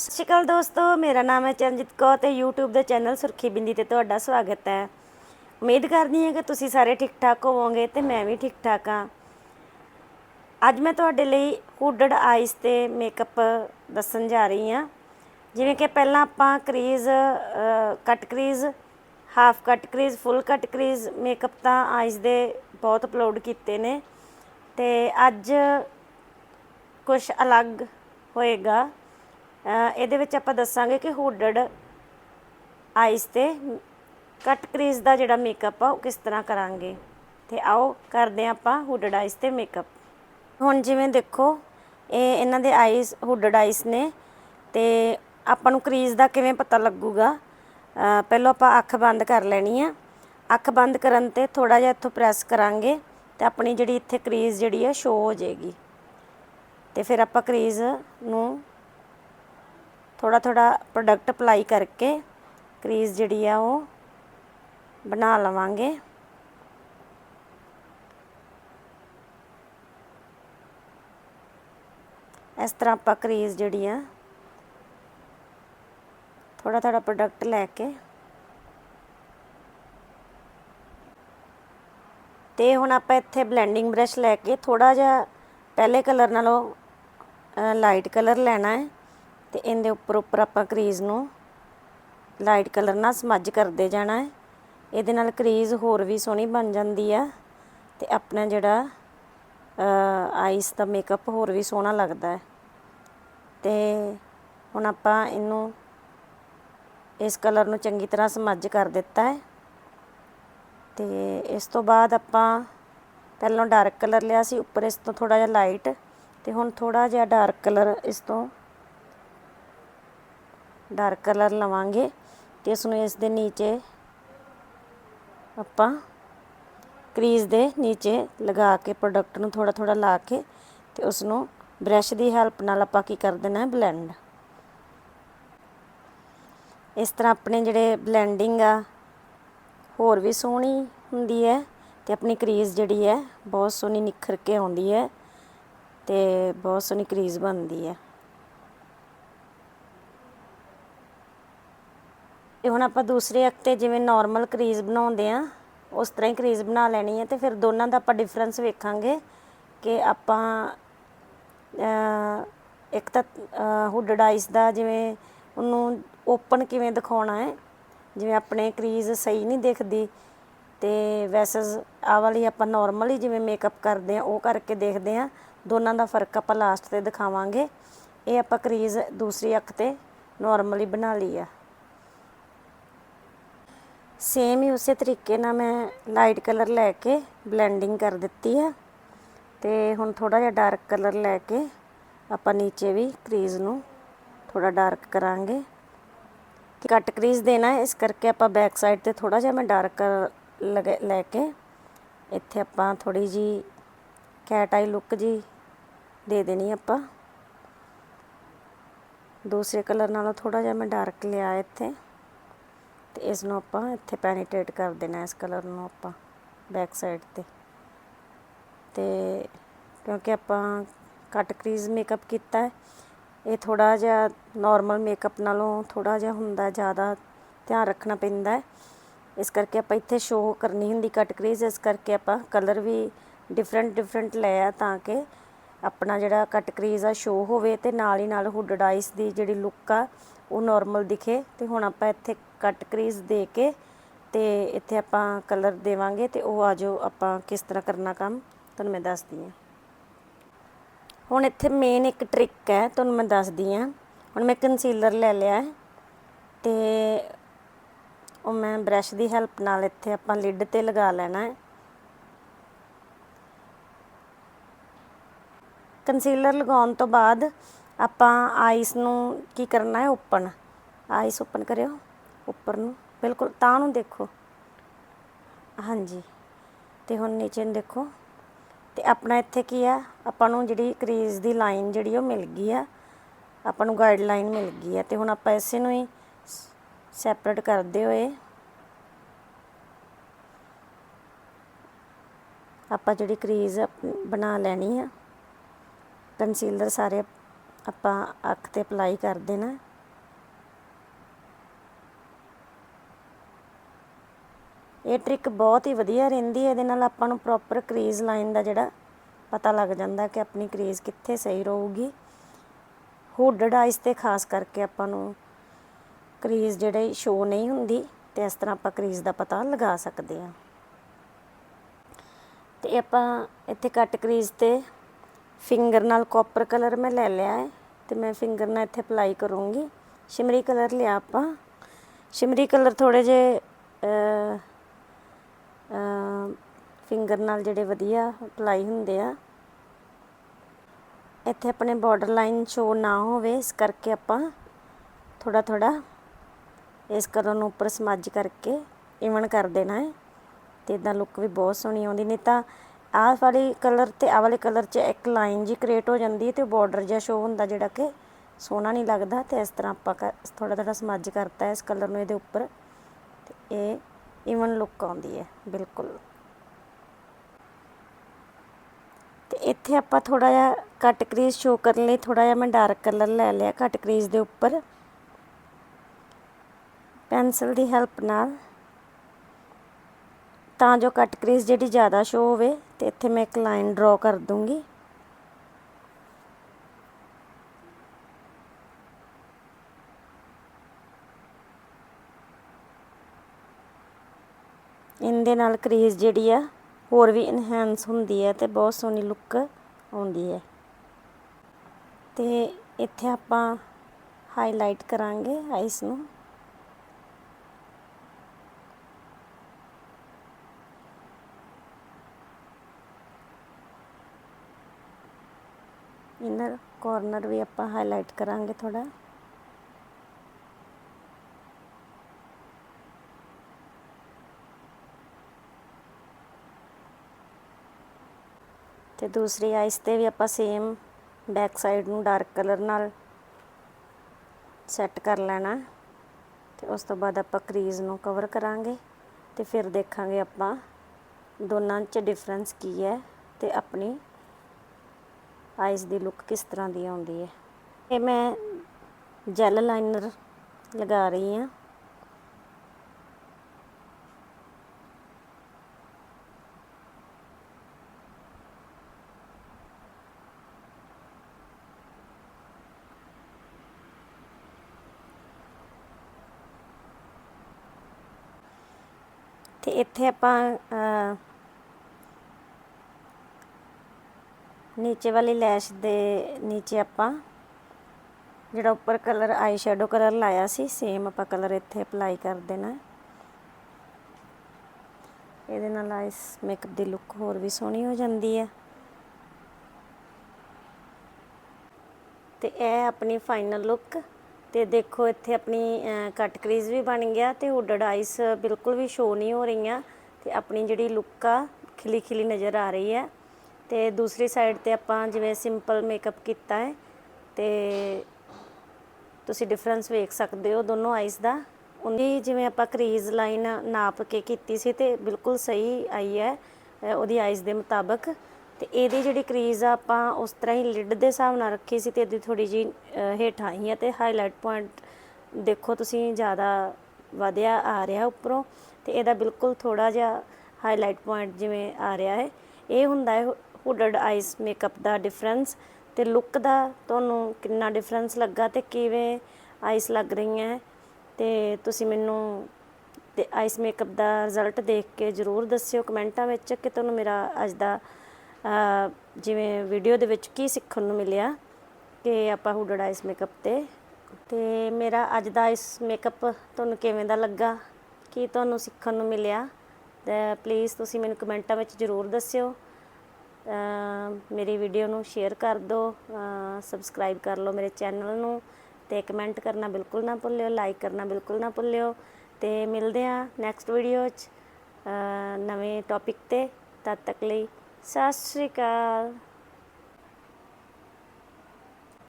ਸਤਿ ਸ਼੍ਰੀ ਅਕਾਲ ਦੋਸਤੋ, ਮੇਰਾ ਨਾਮ ਹੈ ਚਰਨਜੀਤ ਕੌਰ ਤੇ YouTube ਦੇ ਚੈਨਲ ਸੁਰਖੀ ਬਿੰਦੀ ਤੇ ਤੁਹਾਡਾ ਸਵਾਗਤ ਹੈ। ਉਮੀਦ ਕਰਦੀ ਹਾਂ ਕਿ ਤੁਸੀਂ ਸਾਰੇ ਠੀਕ ਠਾਕ ਹੋਵੋਗੇ ਤੇ ਮੈਂ ਵੀ ਠੀਕ ਠਾਕ ਹਾਂ। ਅੱਜ ਮੈਂ ਤੁਹਾਡੇ ਲਈ ਹੁੱਡਡ ਆਈਸ ਤੇ ਮੇਕਅਪ ਦੱਸਣ ਜਾ ਰਹੀ ਹਾਂ। ਜਿਵੇਂ ਕਿ ਪਹਿਲਾਂ ਆਪਾਂ crease cut crease half cut crease full cut crease makeup ਤਾਂ ਆਈਸ ਦੇ ਬਹੁਤ ਅਪਲੋਡ ਕੀਤੇ ਨੇ। ਤੇ ਅੱਜ ਕੁਝ ਅਲੱਗ ਹੋਏਗਾ। ਇਹਦੇ ਵਿੱਚ ਆਪਾਂ ਦੱਸਾਂਗੇ ਕਿ ਹੁੱਡਡ ਆਈਸ ਤੇ ਕੱਟ ਕਰੀਜ਼ ਦਾ ਜਿਹੜਾ ਮੇਕਅਪ ਆ, ਉਹ ਕਿਸ ਤਰ੍ਹਾਂ ਕਰਾਂਗੇ? ਤੇ ਆਓ ਕਰਦੇ ਹਾਂ ਆਪਾਂ ਹੁੱਡਡ ਆਈਸ ਤੇ ਮੇਕਅਪ ਹੁਣ ਜਿਵੇਂ ਦੇਖੋ, ਇਹ ਇਹਨਾਂ ਦੇ ਆਈਸ ਹੁੱਡਡ ਆਈਸ ਨੇ ਤੇ ਆਪਾਂ ਨੂੰ ਕਰੀਜ਼ ਦਾ ਕਿਵੇਂ ਪਤਾ ਲੱਗੂਗਾ? ਪਹਿਲਾਂ ਆਪਾਂ ਅੱਖ ਬੰਦ ਕਰ ਲੈਣੀ ਆ। ਅੱਖ ਬੰਦ ਕਰਨ ਤੇ ਥੋੜਾ ਜਿਹਾ ਇੱਥੋਂ ਪ੍ਰੈਸ ਕਰਾਂਗੇ ਤੇ ਆਪਣੀ ਜਿਹੜੀ ਇੱਥੇ ਕਰੀਜ਼ ਜਿਹੜੀ ਆ ਸ਼ੋ ਹੋ ਜਾਏਗੀ। ਤੇ ਫਿਰ ਆਪਾਂ ਕਰੀਜ਼ ਨੂੰ ਥੋੜਾ ਥੋੜਾ ਪ੍ਰੋਡਕਟ ਅਪਲਾਈ ਕਰਕੇ ਕਰੀਜ਼ ਜਿਹੜੀ ਆ ਉਹ ਬਣਾ ਲਵਾਂਗੇ। ਇਸ ਤਰ੍ਹਾਂ ਆਪਾਂ ਕਰੀਜ਼ ਜਿਹੜੀ ਆ ਥੋੜਾ ਥੋੜਾ ਪ੍ਰੋਡਕਟ ਲੈ ਕੇ ਤੇ ਹੁਣ ਆਪਾਂ ਇੱਥੇ ਬਲੈਂਡਿੰਗ ਬ੍ਰਸ਼ ਲੈ ਕੇ ਥੋੜਾ ਜਿਹਾ ਪਹਿਲੇ ਕਲਰ ਨਾਲੋਂ ਲਾਈਟ ਕਲਰ ਲੈਣਾ ਹੈ। ਤੇ ਇਹਦੇ ਉੱਪਰ ਉੱਪਰ ਆਪਾਂ ਕਰੀਜ਼ ਨੂੰ ਲਾਈਟ ਕਲਰ ਨਾਲ ਸਮੱਜ ਕਰਦੇ ਜਾਣਾ ਹੈ। ਇਹਦੇ ਨਾਲ ਕਰੀਜ਼ ਹੋਰ ਵੀ ਸੋਹਣੀ ਬਣ ਜਾਂਦੀ ਆ ਤੇ ਆਪਣਾ ਜਿਹੜਾ ਆਈਸ ਦਾ ਮੇਕਅਪ ਹੋਰ ਵੀ ਸੋਹਣਾ ਲੱਗਦਾ ਹੈ। ਤੇ ਹੁਣ ਆਪਾਂ ਇਹਨੂੰ ਇਸ ਕਲਰ ਨੂੰ ਚੰਗੀ ਤਰ੍ਹਾਂ ਸਮੱਜ ਕਰ ਦਿੱਤਾ ਹੈ। ਤੇ ਇਸ ਤੋਂ ਬਾਅਦ ਆਪਾਂ ਪਹਿਲਾਂ ਡਾਰਕ ਕਲਰ ਲਿਆ ਸੀ, ਉੱਪਰ ਇਸ ਤੋਂ ਥੋੜਾ ਜਿਹਾ ਲਾਈਟ ਤੇ ਹੁਣ ਥੋੜਾ ਜਿਹਾ ਡਾਰਕ ਕਲਰ ਇਸ ਤੋਂ ਡਾਰਕ ਕਲਰ ਲਵਾਂਗੇ ਤੇ ਇਸ ਨੂੰ ਇਸ ਦੇ ਨੀਚੇ ਆਪਾਂ ਕਰੀਜ਼ ਦੇ ਨੀਚੇ ਲਗਾ ਕੇ ਪ੍ਰੋਡਕਟ ਨੂੰ ਥੋੜਾ ਥੋੜਾ ਲਾ ਕੇ ਤੇ ਉਸ ਨੂੰ ਬ੍ਰਸ਼ ਦੀ ਹੈਲਪ ਨਾਲ ਆਪਾਂ ਕੀ ਕਰ ਦੇਣਾ ਹੈ, ਬਲੈਂਡ। ਇਸ ਤਰ੍ਹਾਂ ਆਪਣੇ ਜਿਹੜੇ ਬਲੈਂਡਿੰਗ ਆ, ਹੋਰ ਵੀ ਸੋਹਣੀ ਹੁੰਦੀ ਹੈ ਤੇ ਆਪਣੀ ਕਰੀਜ਼ ਜਿਹੜੀ ਹੈ, ਬਹੁਤ ਸੋਹਣੀ ਨਿਖਰ ਕੇ ਆਉਂਦੀ ਹੈ ਤੇ ਬਹੁਤ ਸੋਹਣੀ ਕਰੀਜ਼ ਬਣਦੀ ਹੈ। ਇਹ ਹੁਣ ਆਪਾਂ ਦੂਸਰੇ ਅੱਖ ਤੇ ਜਿਵੇਂ ਨਾਰਮਲ ਕਰੀਜ਼ ਬਣਾਉਂਦੇ ਆ, ਉਸ ਤਰ੍ਹਾਂ ਹੀ ਕਰੀਜ਼ ਬਣਾ ਲੈਣੀ ਹੈ ਤੇ ਫਿਰ ਦੋਨਾਂ ਦਾ ਆਪਾਂ ਡਿਫਰੈਂਸ ਵੇਖਾਂਗੇ ਕਿ ਆਪਾਂ ਇੱਕ ਤਾਂ ਹੁੱਡਡ ਆਈਸ ਦਾ ਜਿਵੇਂ ਉਹਨੂੰ ਓਪਨ ਕਿਵੇਂ ਦਿਖਾਉਣਾ ਹੈ, ਜਿਵੇਂ ਆਪਣੇ ਕਰੀਜ਼ ਸਹੀ ਨਹੀਂ ਦਿਖਦੀ ਤੇ ਵੈਸੇ ਆ ਵਾਲੀ ਆਪਾਂ ਨਾਰਮਲੀ ਜਿਵੇਂ ਮੇਕਅਪ ਕਰਦੇ ਆ, ਉਹ ਕਰਕੇ ਦੇਖਦੇ ਆ, ਦੋਨਾਂ ਦਾ ਫ਼ਰਕ ਆਪਾਂ ਲਾਸਟ ਤੇ ਦਿਖਾਵਾਂਗੇ। ਇਹ ਆਪਾਂ ਕਰੀਜ਼ ਦੂਸਰੀ ਅੱਖ ਤੇ ਨਾਰਮਲੀ ਬਣਾ ਲਈ ਆ। ਸੇਮ ਹੀ ਉਸੇ ਤਰੀਕੇ ਨਾਲ ਮੈਂ ਲਾਈਟ ਕਲਰ ਲੈ ਕੇ ਬਲੈਂਡਿੰਗ ਕਰ ਦਿੱਤੀ ਆ। ਤੇ ਹੁਣ ਥੋੜਾ ਜਿਹਾ ਡਾਰਕ ਕਲਰ ਲੈ ਕੇ ਆਪਾਂ ਨੀਚੇ ਵੀ ਕਰੀਜ਼ ਨੂੰ ਥੋੜਾ ਡਾਰਕ ਕਰਾਂਗੇ। ਕੱਟ ਕਰੀਜ਼ ਦੇਣਾ ਹੈ, ਇਸ ਕਰਕੇ ਆਪਾਂ ਬੈਕ ਸਾਈਡ ਤੇ ਥੋੜਾ ਜਿਹਾ ਮੈਂ ਡਾਰਕ ਲੈ ਕੇ ਇੱਥੇ ਆਪਾਂ ਥੋੜੀ ਜੀ ਕੈਟ ਆਈ ਲੁੱਕ ਜੀ ਦੇ ਦੇਣੀ ਆਪਾਂ। ਦੂਸਰੇ ਕਲਰ ਨਾਲੋਂ ਥੋੜਾ ਜਿਹਾ ਮੈਂ ਡਾਰਕ ਲਿਆ ਇੱਥੇ। ਤੇ ਇਸ ਨੂੰ ਆਪਾਂ ਇੱਥੇ ਪੈਨੀਟ੍ਰੇਟ ਕਰ ਦੇਣਾ ਇਸ ਕਲਰ ਨੂੰ ਆਪਾਂ ਬੈਕ ਸਾਈਡ ਤੇ। ਤੇ ਕਿਉਂਕਿ ਆਪਾਂ ਕੱਟ ਕਰੀਜ਼ ਮੇਕਅਪ ਕੀਤਾ ਹੈ, ਇਹ ਥੋੜਾ ਜਿਹਾ ਨਾਰਮਲ ਮੇਕਅਪ ਨਾਲੋਂ ਥੋੜਾ ਜਿਹਾ ਹੁੰਦਾ, ਜ਼ਿਆਦਾ ਧਿਆਨ ਰੱਖਣਾ ਪੈਂਦਾ ਹੈ। ਇਸ ਕਰਕੇ ਆਪਾਂ ਇੱਥੇ ਸ਼ੋਅ ਕਰਨੀ ਹੁੰਦੀ ਕੱਟ ਕਰੀਜ਼ ਇਸ ਕਰਕੇ ਆਪਾਂ ਕਲਰ ਵੀ ਡਿਫਰੈਂਟ ਡਿਫਰੈਂਟ ਲਿਆ ਤਾਂ ਕਿ ਆਪਣਾ ਜਿਹੜਾ ਕੱਟ ਕਰੀਜ਼ ਆ ਸ਼ੋਅ ਹੋਵੇ ਤੇ ਨਾਲ ਹੀ ਨਾਲ ਹੁੱਡ ਡਾਈਸ ਦੀ ਜਿਹੜੀ ਲੁੱਕ ਆ, ਉਹ ਨਾਰਮਲ ਦਿਖੇ। ਤੇ ਹੁਣ ਆਪਾਂ ਇੱਥੇ ਕੱਟ ਕਰੀਜ਼ ਦੇ ਕੇ ਤੇ ਇੱਥੇ ਆਪਾਂ ਕਲਰ ਦੇਵਾਂਗੇ ਤੇ ਉਹ ਆਜੋ ਆਪਾਂ ਕਿਸ ਤਰ੍ਹਾਂ ਕਰਨਾ ਕੰਮ, ਤੁਹਾਨੂੰ ਮੈਂ ਦੱਸਦੀ ਹਾਂ। ਹੁਣ ਇੱਥੇ ਮੇਨ ਇੱਕ ਟ੍ਰਿਕ ਹੈ, ਤੁਹਾਨੂੰ ਮੈਂ ਦੱਸਦੀ ਹਾਂ। ਹੁਣ ਮੈਂ ਕੰਸੀਲਰ ਲੈ ਲਿਆ ਹੈ ਤੇ ਉਹ ਮੈਂ ਬ੍ਰਸ਼ ਦੀ ਹੈਲਪ ਨਾਲ ਇੱਥੇ ਆਪਾਂ ਲਿਡ ਤੇ ਲਗਾ ਲੈਣਾ ਹੈ। ਕੰਸੀਲਰ ਲਗਾਉਣ ਤੋਂ ਬਾਅਦ ਆਪਾਂ ਆਈਸ ਨੂੰ ਕੀ ਕਰਨਾ ਹੈ ਓਪਨ ਆਈਸ ਓਪਨ ਕਰਿਓ। ਉੱਪਰ ਨੂੰ। ਬਿਲਕੁਲ, ਤਾਂ ਨੂੰ ਦੇਖੋ। ਹਾਂਜੀ। ਤੇ ਹੁਣ ਨੀਚੇ ਨੂੰ ਦੇਖੋ। ਤੇ ਆਪਣਾ ਇੱਥੇ ਕੀ ਆ? ਆਪਾਂ ਨੂੰ ਜਿਹੜੀ ਕਰੀਜ਼ ਦੀ ਲਾਈਨ ਜਿਹੜੀ ਉਹ ਮਿਲ ਗਈ ਆ। ਆਪਾਂ ਨੂੰ ਗਾਈਡਲਾਈਨ ਮਿਲ ਗਈ ਆ। ਤੇ ਹੁਣ ਆਪਾਂ ਇਸੇ ਨੂੰ ਹੀ ਸੈਪਰੇਟ ਕਰਦੇ ਹੋਏ ਆਪਾਂ ਜਿਹੜੀ ਕਰੀਜ਼ ਬਣਾ ਲੈਣੀ ਆ। ਕੰਸੀਲਰ ਸਾਰੇ ਆਪਾਂ ਅੱਖ ਤੇ ਅਪਲਾਈ ਕਰ ਦੇਣਾ। ਇਹ ਟ੍ਰਿਕ ਬਹੁਤ ਹੀ ਵਧੀਆ ਰਹਿੰਦੀ ਹੈ, ਇਹਦੇ ਨਾਲ ਆਪਾਂ ਨੂੰ ਪ੍ਰੋਪਰ ਕਰੀਜ਼ ਲਾਈਨ ਦਾ ਜਿਹੜਾ ਪਤਾ ਲੱਗ ਜਾਂਦਾ ਕਿ ਆਪਣੀ ਕਰੀਜ਼ ਕਿੱਥੇ ਸਹੀ ਰਹੂਗੀ। ਹੁੱਡਡ ਆਈਸ ਤੇ ਖਾਸ ਕਰਕੇ ਆਪਾਂ ਨੂੰ ਕਰੀਜ਼ ਜਿਹੜੇ ਸ਼ੋ ਨਹੀਂ ਹੁੰਦੀ ਤੇ ਇਸ ਤਰ੍ਹਾਂ ਆਪਾਂ ਕਰੀਜ਼ ਦਾ ਪਤਾ ਲਗਾ ਸਕਦੇ ਹਾਂ। ਤੇ ਆਪਾਂ ਇੱਥੇ ਕੱਟ ਕਰੀਜ਼ ਤੇ ਫਿੰਗਰ ਨਾਲ ਕਾਪਰ ਕਲਰ ਮੈਂ ਲੈ ਲਿਆ ਹੈ ਤੇ ਮੈਂ ਫਿੰਗਰ ਨਾਲ ਇੱਥੇ ਅਪਲਾਈ ਕਰੂੰਗੀ। ਸ਼ਿਮਰੀ ਕਲਰ ਲਿਆ ਆਪਾਂ। ਸ਼ਿਮਰੀ ਕਲਰ ਥੋੜੇ ਜੇ ਫਿੰਗਰ ਨਾਲ ਜਿਹੜੇ ਵਧੀਆ ਅਪਲਾਈ ਹੁੰਦੇ ਆ। ਇੱਥੇ ਆਪਣੇ ਬਾਰਡਰ ਲਾਈਨ ਸ਼ੋ ਨਾ ਹੋਵੇ, ਇਸ ਕਰਕੇ ਆਪਾਂ ਥੋੜਾ ਥੋੜਾ ਇਸ ਕਲਰ ਨੂੰ ਉੱਪਰ ਸਮੱਜ ਕਰਕੇ ਇਵਨ ਕਰ ਦੇਣਾ ਹੈ ਤੇ ਇਦਾਂ ਲੁੱਕ ਵੀ ਬਹੁਤ ਸੋਹਣੀ ਆਉਂਦੀ, ਨਹੀਂ ਤਾਂ ਆਹ ਵਾਲੀ ਕਲਰ ਤੇ ਆਹ ਵਾਲੇ ਕਲਰ 'ਚ ਇੱਕ ਲਾਈਨ ਜੀ ਕ੍ਰੀਏਟ ਹੋ ਜਾਂਦੀ ਹੈ ਤੇ ਬਾਰਡਰ ਜਿਹਾ ਸ਼ੋ ਹੁੰਦਾ ਜਿਹੜਾ ਕਿ ਸੋਹਣਾ ਨਹੀਂ ਲੱਗਦਾ ਤੇ ਇਸ ਤਰ੍ਹਾਂ ਆਪਾਂ ਥੋੜਾ ਥੋੜਾ ਸਮੱਜ ਕਰਤਾ ਇਸ ਕਲਰ ਨੂੰ ਇਹਦੇ ਉੱਪਰ ਤੇ ਇਹ ਈਵਨ ਲੁੱਕ ਆਉਂਦੀ ਹੈ, ਬਿਲਕੁਲ। ਤੇ ਇੱਥੇ ਆਪਾਂ ਥੋੜਾ ਜਿਹਾ ਕੱਟ ਕਰੀਜ਼ ਸ਼ੋ ਕਰਨ ਲਈ ਥੋੜਾ ਜਿਹਾ ਮੈਂ ਡਾਰਕ ਕਲਰ ਲੈ ਲਿਆ ਕੱਟ ਕਰੀਜ਼ ਦੇ ਉੱਪਰ। ਪੈਨਸਲ ਦੀ ਹੈਲਪ ਨਾਲ। ਤਾਂ ਜੋ ਕੱਟ ਕਰੀਜ਼ ਜਿਹੜੀ ਜ਼ਿਆਦਾ ਸ਼ੋ ਹੋਵੇ, ਤੇ ਇੱਥੇ ਮੈਂ ਇੱਕ ਲਾਈਨ ਡਰਾ ਕਰ ਦੂੰਗੀ ਇਹਦੇ ਨਾਲ ਕਰੀਜ਼ ਜਿਹੜੀ ਆ, ਹੋਰ ਵੀ ਇਨਹੈਂਸ ਹੁੰਦੀ ਹੈ ਤੇ ਬਹੁਤ ਸੋਹਣੀ ਲੁੱਕ ਆਉਂਦੀ ਹੈ। ਤੇ ਇੱਥੇ ਆਪਾਂ ਹਾਈਲਾਈਟ ਕਰਾਂਗੇ ਆਈਸ ਨੂੰ। ਇਨਰ ਕਾਰਨਰ ਵੀ ਆਪਾਂ ਹਾਈਲਾਈਟ ਕਰਾਂਗੇ ਥੋੜਾ ਤੇ ਦੂਸਰੀ ਆਈਸ ਤੇ ਵੀ ਆਪਾਂ ਸੇਮ ਬੈਕ ਸਾਈਡ ਨੂੰ ਡਾਰਕ ਕਲਰ ਨਾਲ ਸੈੱਟ ਕਰ ਲੈਣਾ। ਤੇ ਉਸ ਤੋਂ ਬਾਅਦ ਆਪਾਂ ਕਰੀਜ਼ ਨੂੰ ਕਵਰ ਕਰਾਂਗੇ ਤੇ ਫਿਰ ਦੇਖਾਂਗੇ ਆਪਾਂ ਦੋਨਾਂ 'ਚ ਡਿਫਰੈਂਸ ਕੀ ਹੈ ਤੇ ਆਪਣੀ ਆਈਸ ਦੀ ਲੁੱਕ ਕਿਸ ਤਰ੍ਹਾਂ ਦੀ ਆਉਂਦੀ ਹੈ। ਇਹ ਮੈਂ ਜੈਲ ਲਾਈਨਰ ਲਗਾ ਰਹੀ ਹਾਂ। ਤੇ ਇੱਥੇ ਆਪਾਂ ਨੀਚੇ ਵਾਲੀ ਲੈਸ਼ ਦੇ ਨੀਚੇ ਆਪਾਂ ਜਿਹੜਾ ਉੱਪਰ ਕਲਰ ਆਈ ਸ਼ੈਡੋ ਕਲਰ ਲਾਇਆ ਸੀ ਸੇਮ ਆਪਾਂ ਕਲਰ ਇੱਥੇ ਅਪਲਾਈ ਕਰ ਦੇਣਾ। ਇਹਦੇ ਨਾਲ ਆਈਸ ਮੇਕਅਪ ਦੀ ਲੁੱਕ ਹੋਰ ਵੀ ਸੋਹਣੀ ਹੋ ਜਾਂਦੀ ਹੈ ਤੇ ਇਹ ਆਪਣੀ ਫਾਈਨਲ ਲੁੱਕ ਤੇ ਦੇਖੋ ਇੱਥੇ ਆਪਣੀ ਕੱਟ ਕਰੀਜ਼ ਵੀ ਬਣ ਗਿਆ ਤੇ ਹੁੱਡਡ ਆਈਸ ਬਿਲਕੁਲ ਵੀ ਸ਼ੋ ਨਹੀਂ ਹੋ ਰਹੀਆਂ ਤੇ ਆਪਣੀ ਜਿਹੜੀ ਲੁੱਕ ਆ ਖਿਲੀ ਖਿਲੀ ਨਜ਼ਰ ਆ ਰਹੀ ਹੈ। ਤੇ ਦੂਸਰੀ ਸਾਈਡ ਤੇ ਆਪਾਂ ਜਿਵੇਂ ਸਿੰਪਲ ਮੇਕਅਪ ਕੀਤਾ ਹੈ ਤੇ ਤੁਸੀਂ ਡਿਫਰੈਂਸ ਵੇਖ ਸਕਦੇ ਹੋ ਦੋਨੋਂ ਆਈਸ ਦਾ। ਉਹਦੀ ਜਿਵੇਂ ਆਪਾਂ ਕਰੀਜ਼ ਲਾਈਨ ਨਾਪ ਕੇ ਕੀਤੀ ਸੀ ਤੇ ਬਿਲਕੁਲ ਸਹੀ ਆਈ ਹੈ ਉਹਦੀ ਆਈਸ ਦੇ ਮੁਤਾਬਕ। ਤੇ ਇਹਦੀ ਜਿਹੜੀ ਕਰੀਜ਼ ਆ ਆਪਾਂ ਉਸ ਤਰ੍ਹਾਂ ਹੀ ਲਿਡ ਦੇ ਹਿਸਾਬ ਨਾਲ ਰੱਖੀ ਸੀ ਤੇ ਇਹਦੀ ਥੋੜੀ ਜੀ ਹੇਠਾਂ ਆਈ ਹੈ ਤੇ ਹਾਈਲਾਈਟ ਪੁਆਇੰਟ ਦੇਖੋ ਤੁਸੀਂ ਜ਼ਿਆਦਾ ਵਧਿਆ ਆ ਰਿਹਾ ਉੱਪਰੋਂ ਤੇ ਇਹਦਾ ਬਿਲਕੁਲ ਥੋੜਾ ਜਿਹਾ ਹਾਈਲਾਈਟ ਪੁਆਇੰਟ ਜਿਵੇਂ ਆ ਰਿਹਾ ਹੈ। ਇਹ ਹੁੰਦਾ ਹੈ ਹੁੱਡਡ ਆਈਸ ਮੇਕਅਪ ਦਾ ਡਿਫਰੈਂਸ ਤੇ ਲੁੱਕ ਦਾ ਤੁਹਾਨੂੰ ਕਿੰਨਾ ਡਿਫਰੈਂਸ ਲੱਗਾ ਤੇ ਕਿਵੇਂ ਆਈਸ ਲੱਗ ਰਹੀਆਂ ਤੇ ਤੁਸੀਂ ਮੈਨੂੰ ਤੇ ਆਈਸ ਮੇਕਅਪ ਦਾ ਰਿਜ਼ਲਟ ਦੇਖ ਕੇ ਜਰੂਰ ਦੱਸਿਓ ਕਮੈਂਟਾਂ ਵਿੱਚ ਕਿ ਤੁਹਾਨੂੰ ਮੇਰਾ ਅੱਜ ਦਾ ਜਿਵੇਂ ਵੀਡੀਓ ਦੇ ਵਿੱਚ ਕੀ ਸਿੱਖਣ ਨੂੰ ਮਿਲਿਆ ਕਿ ਆਪਾਂ ਹੁੱਡਡ ਇਸ ਮੇਕਅਪ ਤੇ। ਤੇ ਮੇਰਾ ਅੱਜ ਦਾ ਇਸ ਮੇਕਅਪ ਤੁਹਾਨੂੰ ਕਿਵੇਂ ਦਾ ਲੱਗਾ? ਕੀ ਤੁਹਾਨੂੰ ਸਿੱਖਣ ਨੂੰ ਮਿਲਿਆ? ਤੇ ਪਲੀਜ਼ ਤੁਸੀਂ ਮੈਨੂੰ ਕਮੈਂਟਾਂ ਵਿੱਚ ਜਰੂਰ ਦੱਸਿਓ। ਮੇਰੀ ਵੀਡੀਓ ਨੂੰ ਸ਼ੇਅਰ ਕਰ ਦਿਓ। ਸਬਸਕ੍ਰਾਈਬ ਕਰ ਲਓ ਮੇਰੇ ਚੈਨਲ ਨੂੰ। ਤੇ ਕਮੈਂਟ ਕਰਨਾ ਬਿਲਕੁਲ ਨਾ ਭੁੱਲਿਓ ਲਾਈਕ ਕਰਨਾ ਬਿਲਕੁਲ ਨਾ ਭੁੱਲਿਓ। ਤੇ ਮਿਲਦੇ ਆ ਨੈਕਸਟ ਵੀਡੀਓ 'ਚ ਨਵੇਂ ਟੌਪਿਕ ਤੇ। ਤਦ ਤੱਕ ਲਈ ਸਤਿ ਸ਼੍ਰੀ ਅਕਾਲ।